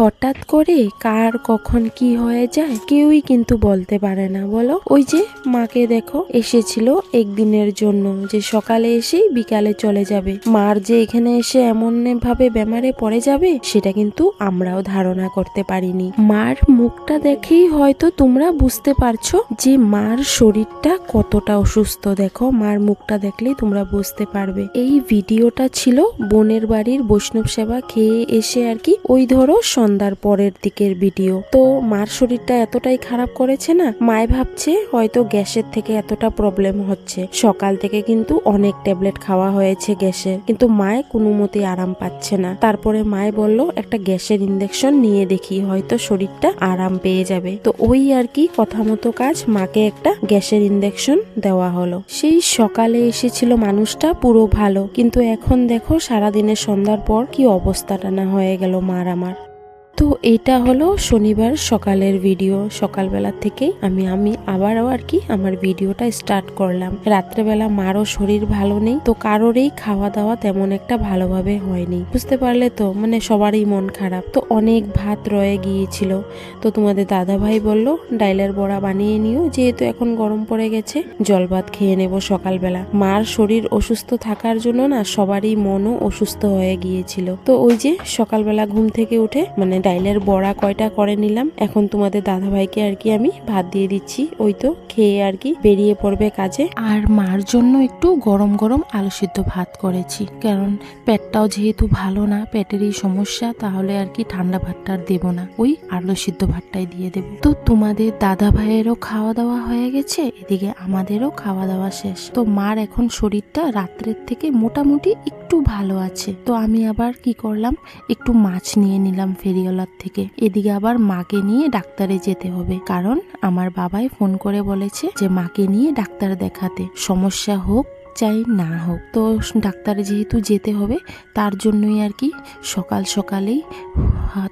হঠাৎ করে কার কখন কি হয়ে যায় কেউই কিন্তু বলতে পারে না, বলো? ওই যে মাকে দেখো, এসেছিল একদিনের জন্য, যে সকালে এসেই বিকালে চলে যাবে। মার যে এখানে এসে এমন ভাবে বেমারে পড়ে যাবে, সেটা কিন্তু আমরাও ধারণা করতে পারিনি। মার মুখটা দেখেই হয়তো তোমরা বুঝতে পারছ যে মার শরীরটা কতটা অসুস্থ। দেখো, মার মুখটা দেখলেই তোমরা বুঝতে পারবে। এই ভিডিওটা ছিল বোনের বাড়ির বৈষ্ণব সেবা খেয়ে এসে আর কি, ওই ধরো সন্ধ্যার পরের দিকের ভিডিও। তো মার শরীরটা এতটাই খারাপ করেছে না, মায় ভাবছে হয়তো গ্যাসের থেকে এতটা প্রবলেম হচ্ছে। সকাল থেকে কিন্তু অনেক ট্যাবলেট খাওয়া হয়েছে গ্যাসের কিন্তু মায় কোনো মতে আরাম পাচ্ছে না। তারপরে মায় বলল, একটা গ্যাসের ইঞ্জেকশন নিয়ে দেখি, হয়তো শরীরটা আরাম পেয়ে যাবে। তো ওই আর কি কথা মতো কাজ মাকে একটা গ্যাসের ইঞ্জেকশন দেওয়া হলো। সেই সকালে এসেছিল মানুষটা পুরো ভালো, কিন্তু এখন দেখো সারাদিনের সন্ধ্যার পর কি অবস্থাটা না হয়ে গেল মার আমার। তো এটা হলো শনিবার সকালের ভিডিও সকালবেলা থেকেই আমি আমি আবারও আর কি আমার ভিডিওটা স্টার্ট করলাম। রাত্রেবেলা মারও শরীর ভালো নেই, তো কারোরই খাওয়া দাওয়া তেমন একটা ভালোভাবে হয়নি। বুঝতে পারলে তো মানে সবারই মন খারাপ। তো অনেক ভাত রয়ে গিয়েছিল। তো তোমাদের দাদা ভাই বলল, ডাইলের বড়া বানিয়ে নিও, যেহেতু এখন গরম পড়ে গেছে, জল ভাত খেয়ে নেব সকালবেলা। মার শরীর অসুস্থ থাকার জন্য না, সবারই মনও অসুস্থ হয়ে গিয়েছিল। তো ওই যে সকালবেলা ঘুম থেকে উঠে মানে ডাইলের বড়া কয়টা করে নিলাম, এখন তোমাদের দাদা ভাইকে আর কি আমি ভাত দিয়ে দিচ্ছি। ওই তো খেয়ে আর কি বেরিয়ে পড়বে কাজে। আর মার জন্য একটু গরম গরম আলু সিদ্ধ ভাত করেছি, কারণ পেটটাও যেহেতু ভালো না, পেটেরই সমস্যা, তাহলে আর কি ঠান্ডা ভাতটা আর দেবো না। ওই আলু সিদ্ধ ভাতটাই দিয়ে দেব। তো তোমাদের দাদা ভাইয়েরও খাওয়া দাওয়া হয়ে গেছে, এদিকে আমাদেরও খাওয়া দাওয়া শেষ। তো মার এখন শরীরটা রাত্রের থেকে মোটামুটি একটু ভালো আছে। তো আমি আবার কি করলাম, একটু মাছ নিয়ে নিলাম ফেরিওয়ালার থেকে। এদিকে আবার মাকে নিয়ে ডাক্তারে যেতে হবে। কারণ আমার বাবাই ফোন করে বলেছে যে, মাকে নিয়ে ডাক্তার দেখাতে। সমস্যা হোক চাই না হোক। তো ডাক্তারে যেহেতু যেতে হবে, তার জন্যই আর কি সকাল সকালেই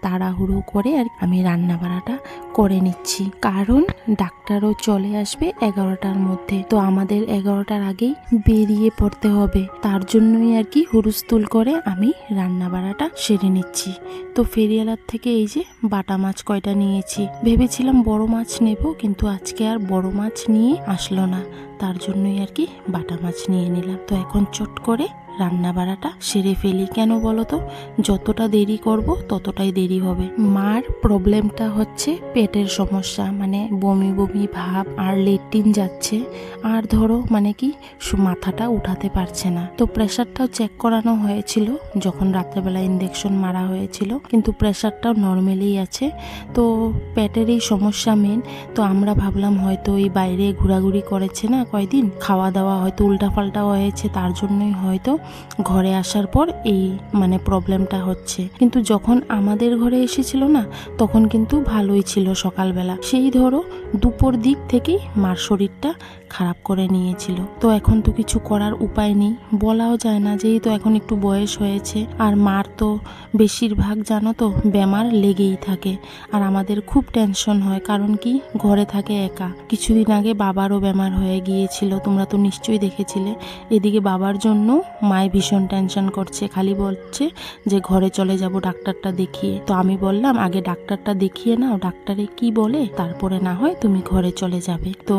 তাড়াহুড়ো করে আর আমি রান্না বাড়াটা করে নিচ্ছি। কারণ ডাক্তারও চলে আসবে এগারোটার মধ্যে। তো আমাদের এগারোটার আগেই বেরিয়ে পড়তে হবে। তার জন্যই আর কি হুরুস্তুল করে আমি রান্না বাড়াটা সেরে নিচ্ছি। তো ফেরিয়ালার থেকে এই যে বাটা মাছ কয়টা নিয়েছি। ভেবেছিলাম বড় মাছ নেব, কিন্তু আজকে আর বড় মাছ নিয়ে আসলো না। তার জন্যই আর কি বাটা মাছ নিয়ে নিলাম। তো এখন চট করে রান্না বাড়াটা সেরে ফেলি কেন বলো তো যতটা দেরি করব, ততটাই দেরি হবে। মার প্রবলেমটা হচ্ছে পেটের সমস্যা মানে বমি বমি ভাব আর লেট্রিন যাচ্ছে। আর ধরো মানে কি মাথাটা উঠাতে পারছে না। তো প্রেশারটাও চেক করানো হয়েছিল যখন রাত্রেবেলা ইঞ্জেকশন মারা হয়েছিল, কিন্তু প্রেশারটাও নর্মালি আছে। তো পেটের এই সমস্যা মেন তো আমরা ভাবলাম হয়তো এই বাইরে ঘোরাঘুরি করেছে না কয়দিন, খাওয়া দাওয়া হয়তো উল্টাপাল্টা হয়েছে, তার জন্যই হয়তো ঘরে আসার পর এই মানে প্রবলেমটা হচ্ছে। কিন্তু যখন আমাদের ঘরে এসেছিল না, তখন কিন্তু ভালোই ছিল সকালবেলা। সেই ধরো দুপুর দিক থেকেই মার শরীরটা খারাপ করে নিয়েছিল। তো এখন তো কিছু করার উপায় নেই। বলাও যায় না যেহেতু এখন একটু বয়স হয়েছে। আর মার তো বেশিরভাগ জানো তো বেমার লেগেই থাকে। আর আমাদের খুব টেনশন হয়, কারণ কি? ঘরে থাকে একা। কিছুদিন আগে বাবারও বেমার হয়ে গিয়েছিল, তোমরা তো নিশ্চয়ই দেখেছিলে। এদিকে বাবার জন্য মায় ভীষণ টেনশন করছে, খালি বলছে যে ঘরে চলে যাব ডাক্তারটা দেখিয়ে। তো আমি বললাম, আগে ডাক্তারটা দেখিয়ে নাও, ডাক্তারে কি বলে? তারপরে না হয় তুমি ঘরে চলে যাবে। তো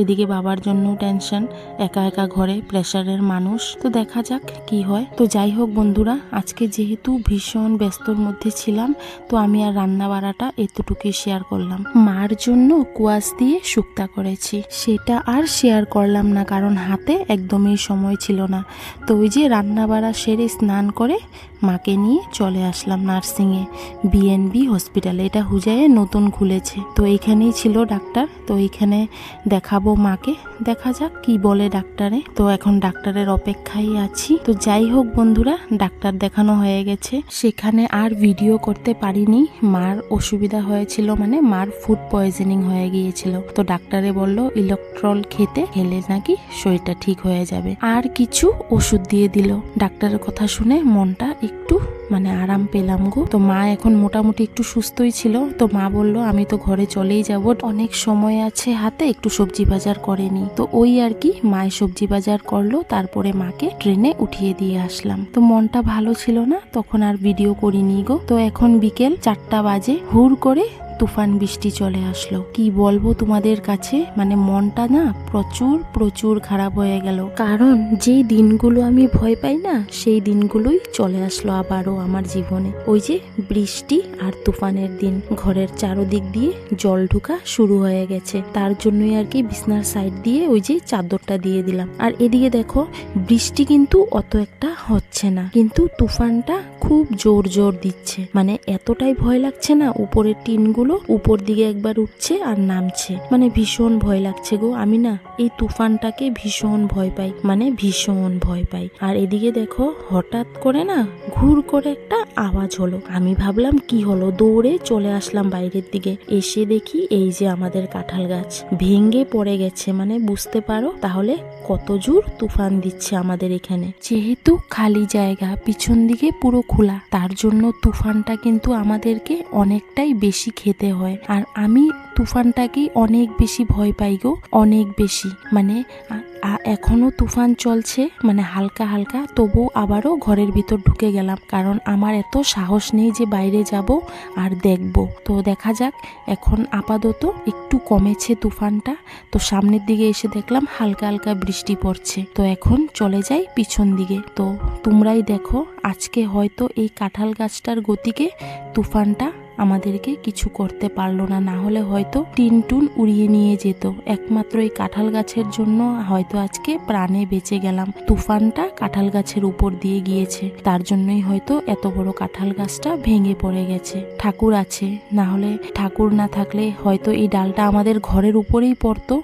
এদিকে বাবার জন্য টেনশন, একা একা ঘরে প্রেশারের মানুষ। তো দেখা যাক কি হয়। তো যাই হোক বন্ধুরা, আজকে যেহেতু ভীষণ ব্যস্তর মধ্যে ছিলাম, তো আমি আর রান্না বাড়াটা এতটুকুই শেয়ার করলাম। মার জন্য কুয়াশ দিয়ে শুক্তা করেছি। সেটা আর শেয়ার করলাম না, কারণ হাতে একদমই সময় ছিল না। তো ওই যে রান্না বাড়া সেরে স্নান করে মাকে নিয়ে চলে আসলাম নার্সিংয়ে বিএনবি হসপিটালে। এটা হুজায়ে নতুন খুলেছে। তো এইখানেই ছিল ডাক্তার। তো এইখানে দেখাবো মাকে। দেখা যাক কি বলে ডাক্তারে। তো এখন ডাক্তারের অপেক্ষায় আছি। তো যাই হোক বন্ধুরা, ডাক্তার দেখানো হয়ে গেছে। সেখানে আর ভিডিও করতে পারিনি। মার অসুবিধা হয়েছিল মানে মার ফুড পয়জনিং হয়ে গিয়েছিল। তো ডাক্তারে বলল, ইলেকট্রল খেতে খেলে নাকি শরীরটা ঠিক হয়ে যাবে। আর কিছু ওষুধ দিয়ে দিল। ডাক্তারের কথা শুনে মনটা একটু মানে আরাম পেলাম গো। তো মা এখন মোটামুটি একটু সুস্থই ছিল। তো মা বলল, আমি তো ঘরে চলেই যাব। অনেক সময় আছে হাতে, একটু সবজি বাজার করেনি তো ওই আর কি মায়ের সবজি বাজার করল, তারপরে মাকে ট্রেনে উঠিয়ে দিয়ে আসলাম। তো মনটা ভালো ছিল না, তখন আর ভিডিও করিনি গো। তো এখন বিকেল চারটা বাজে হুর করে তুফান বৃষ্টি চলে আসলো। কি বলব তোমাদের কাছে? মানে মনটা না প্রচুর প্রচুর খারাপ হয়ে গেল। কারণ যেই দিনগুলো আমি ভয় পাই না, সেই দিনগুলোই চলে আসলো আবারও আমার জীবনে। ওই যে বৃষ্টি আর তুফানের দিন। ঘরের চারোদিক দিয়ে জল ঢুকা শুরু হয়ে গেছে। তার জন্যই আর কি বিছনার সাইড দিয়ে ওই যে চাদরটা দিয়ে দিলাম। আর এদিকে দেখো, বৃষ্টি কিন্তু অত একটা হচ্ছে না। কিন্তু তুফানটা খুব জোর জোর দিচ্ছে। মানে এতটাই ভয় লাগছে না, উপরের টিনগুলো উপর দিকে একবার উঠছে আর নামছে। মানে ভীষণ ভয় লাগছে গো, আমি না এই তুফানটাকে ভীষণ ভয় পাই মানে ভীষণ ভয় পাই। আর এদিকে দেখো, হঠাৎ করে না ঘুর করে একটা আওয়াজ হলো। আমি ভাবলাম, কি হলো? দৌড়ে চলে আসলাম বাইরের দিকে। এসে দেখি এই যে আমাদের কাঁঠাল গাছ। ভেঙে পড়ে গেছে মানে বুঝতে পারো? তাহলে কত জোর তুফান দিচ্ছে আমাদের এখানে। যেহেতু খালি জায়গা, পিছন দিকে পুরো খোলা, তার জন্য তুফানটা কিন্তু আমাদেরকে অনেকটাই বেশি খেতে হয়। আর আমি তুফানটাকে অনেক বেশি ভয় পাই গো, অনেক বেশি। মানে আ- আ- এখনও তুফান চলছে মানে হালকা হালকা তবু আবারও ঘরের ভিতর ঢুকে গেলাম। কারণ আমার এত সাহস নেই যে বাইরে যাব আর দেখব। তো দেখা যাক, এখন আপাতত একটু কমেছে তুফানটা। তো সামনের দিকে এসে দেখলাম হালকা হালকা বৃষ্টি পড়ছে। তো এখন চলে যাই পিছন দিকে। তো তোমরাই দেখো, আজকে হয়তো এই কাঁঠাল গাছটার গতিকে তুফানটা আমাদেরকে কিছু করতে পারল না না হলে হয়তো টিন টুন উড়িয়ে নিয়ে যেত। একমাত্র এই কাঁঠাল গাছের জন্য হয়তো আজকে প্রাণে বেঁচে গেলাম। তুফানটা কাঁঠাল গাছের উপর দিয়ে গিয়েছে। তার জন্যই হয়তো এত বড় কাঁঠাল গাছটা ভেঙে পড়ে গেছে। ঠাকুর আছে, না হলে ঠাকুর না থাকলে হয়তো এই ডালটা আমাদের ঘরের উপরেই পড়তো।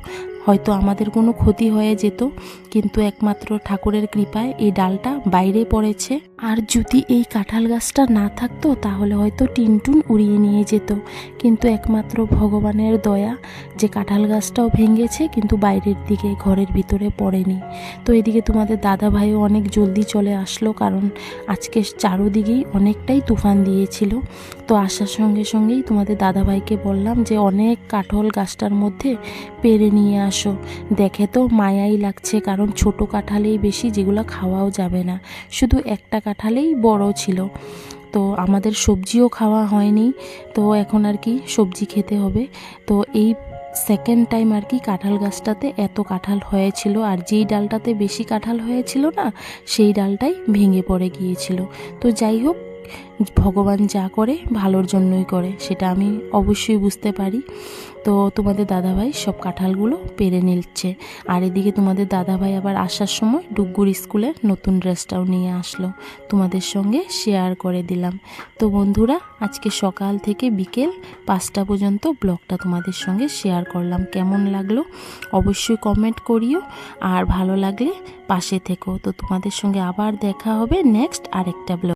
হয়তো আমাদের কোনো ক্ষতি হয়ে যেত, কিন্তু একমাত্র ঠাকুরের কৃপায় এই ডালটা বাইরে পড়েছে। আর যদি এই কাঁঠাল গাছটা না থাকতো, তাহলে হয়তো টিনটুন উড়িয়ে নিয়ে যেত। কিন্তু একমাত্র ভগবানের দয়া, যে কাঁঠাল গাছটাও ভেঙেছে, কিন্তু বাইরের দিকে, ঘরের ভিতরে পড়েনি। তো এদিকে তোমাদের দাদা ভাইও অনেক জলদি চলে আসলো, কারণ আজকে চারোদিকেই অনেকটাই তুফান দিয়েছিল। তো আসার সঙ্গে সঙ্গেই তোমাদের দাদা ভাইকে বললাম যে, অনেক কাঠল গাছটার মধ্যে পেরে নিয়ে আসো দেখে তো মায়াই লাগছে, কারণ ছোট কাঁঠালেই বেশি যেগুলো খাওয়াও যাবে না। শুধু একটা কাঁঠালেই বড় ছিল। তো আমাদের সবজিও খাওয়া হয়নি। তো এখন আর কি সবজি খেতে হবে। তো এই সেকেন্ড টাইম আর কি কাঁঠাল গাছটাতে এত কাঁঠাল হয়েছিল, আর যেই ডালটাতে বেশি কাঁঠাল হয়েছিল না, সেই ডালটাই ভেঙে পড়ে গিয়েছিল। তো যাই হোক ভগবান যা করে, ভালোর জন্যই করে, সেটা আমি অবশ্যই বুঝতে পারি। তো তোমাদের দাদাভাই সব কাঁঠালগুলো পেরে নিচ্ছে। আর এদিকে তোমাদের দাদাভাই আবার আসার সময় ডুগ্গুর স্কুলের নতুন ড্রেসটাও নিয়ে আসলো। তোমাদের সঙ্গে শেয়ার করে দিলাম। তো বন্ধুরা, আজকে সকাল থেকে বিকেল পাঁচটা পর্যন্ত ব্লগটা তোমাদের সঙ্গে শেয়ার করলাম। কেমন লাগল অবশ্যই কমেন্ট করিও। আর ভালো লাগলে পাশে থেকো। তো তোমাদের সঙ্গে আবার দেখা হবে নেক্সট আরেকটা ব্লগ